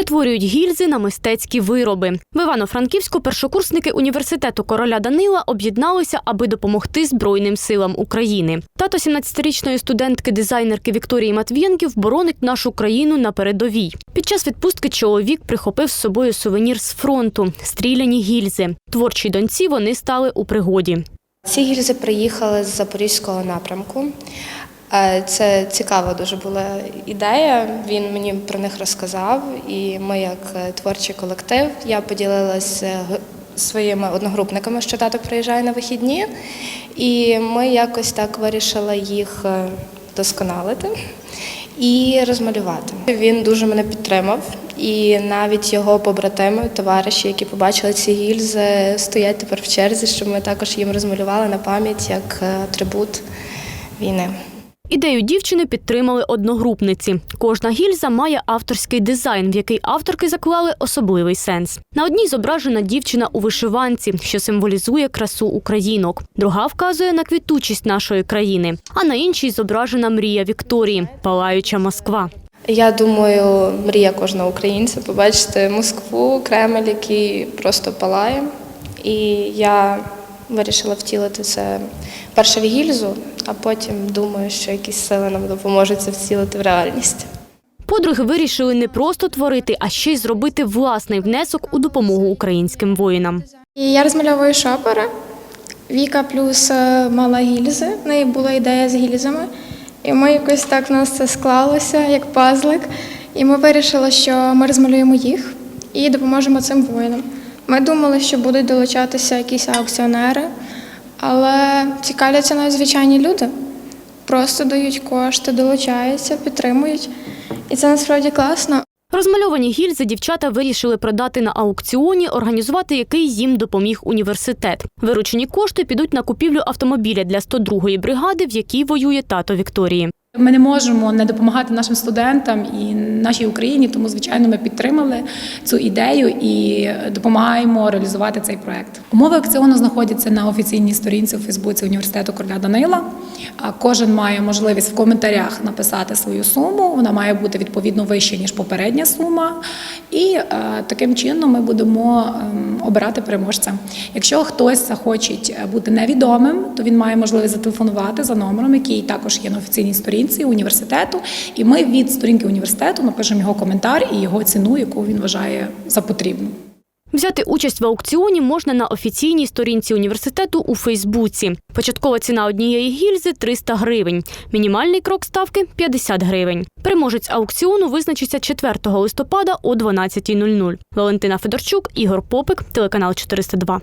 перетворюють гільзи на мистецькі вироби. В Івано-Франківську першокурсники університету короля Данила об'єдналися, аби допомогти Збройним силам України. Тато 17-річної студентки-дизайнерки Вікторії Матвієнків боронить нашу країну на передовій. Під час відпустки чоловік прихопив з собою сувенір з фронту стріляні гільзи. Творчій доньці вони стали у пригоді. Ці гільзи приїхали з запорізького напрямку. Е, Це цікава дуже була ідея. Він мені про них розказав, і ми, як е, творчий колектив, я поділилася своїми одногрупниками, що тато приїжджає на вихідні, і ми якось так вирішили їх е, досконалити і розмалювати. Він дуже мене підтримав, і навіть його побратими, товариші, які побачили ці гільзи, стоять тепер в черзі, щоб ми також їм розмалювали на пам'ять як е, атрибут війни. Ідею дівчини підтримали одногрупниці. Кожна гільза має авторський дизайн, в який авторки заклали особливий сенс. На одній зображена дівчина у вишиванці, що символізує красу українок. Друга вказує на квітучість нашої країни. А на іншій зображена мрія Вікторії палаюча Москва. Я думаю, мрія кожного українця побачити Москву, Кремль, який просто палає. І я вирішила втілити це перше в гільзу, а потім думаю, що якісь сили нам допоможуть це втілити в реальність. Подруги вирішили не просто творити, а ще й зробити власний внесок у допомогу українським воїнам. Я розмальовую шопери. Віка плюс е, мала гільзи. В неї була ідея з гільзами. І ми якось так в нас це склалося, як пазлик. І ми вирішили, що ми розмалюємо їх і допоможемо цим воїнам. Ми думали, що будуть долучатися якісь аукціонери, але цікавляться навіть звичайні люди. Просто дають кошти, долучаються, підтримують. І це насправді класно. Розмальовані гільзи дівчата вирішили продати на аукціоні, організувати який їм допоміг університет. Виручені кошти підуть на купівлю автомобіля для 102-ї бригади, в якій воює тато Вікторії. Ми не можемо не допомагати нашим студентам і нашій Україні, тому звичайно ми підтримали цю ідею і допомагаємо реалізувати цей проект. Умови акціону знаходяться на офіційній сторінці у Фейсбуці університету Короля Данила. Кожен має можливість в коментарях написати свою суму. Вона має бути відповідно вища ніж попередня сума. І е, таким чином ми будемо ем, обирати переможця. Якщо хтось захоче бути невідомим, то він має можливість зателефонувати за номером, який також є на офіційній сторінці університету. І ми від сторінки університету напишемо його коментар і його ціну, яку він вважає за потрібну. Взяти участь в аукціоні можна на офіційній сторінці університету у Фейсбуці. Початкова ціна однієї гільзи 300 гривень. Мінімальний крок ставки 50 гривень. Переможець аукціону визначиться 4 листопада о 12.00. Валентина Федорчук, Ігор Попик, телеканал 402.